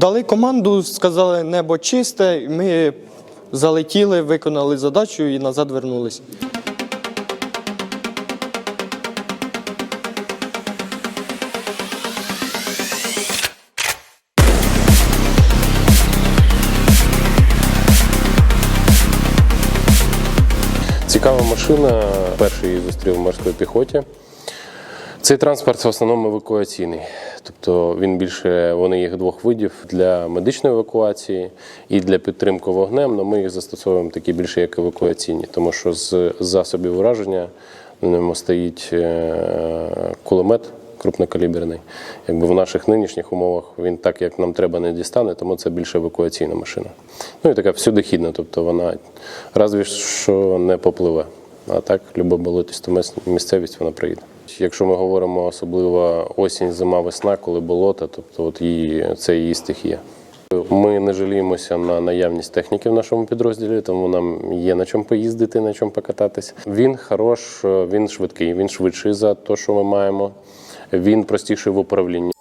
Дали команду, сказали небо чисте. Ми залетіли, виконали задачу і назад вернулись. Цікава машина. Перший її зустрів в морській піхоті. Цей транспорт в основному евакуаційний. Тобто він більше, вони їх двох видів для медичної евакуації і для підтримки вогнем, але ми їх застосовуємо такі більше як евакуаційні, тому що з засобів ураження стоїть е, кулемет крупнокаліберний. Якби в наших нинішніх умовах він так, як нам треба, не дістане, тому це більше евакуаційна машина. Ну і така всюдихідна, тобто вона разві що не попливе. А так, люба болотисту місцевість вона приїде. Якщо ми говоримо особливо осінь, зима, весна, коли болото, тобто от її, це її стихія. Ми не жаліємося на наявність техніки в нашому підрозділі, тому нам є на чому поїздити, на чому покататися. Він хорош, він швидкий, він швидший за те, що ми маємо. Він простіший в управлінні.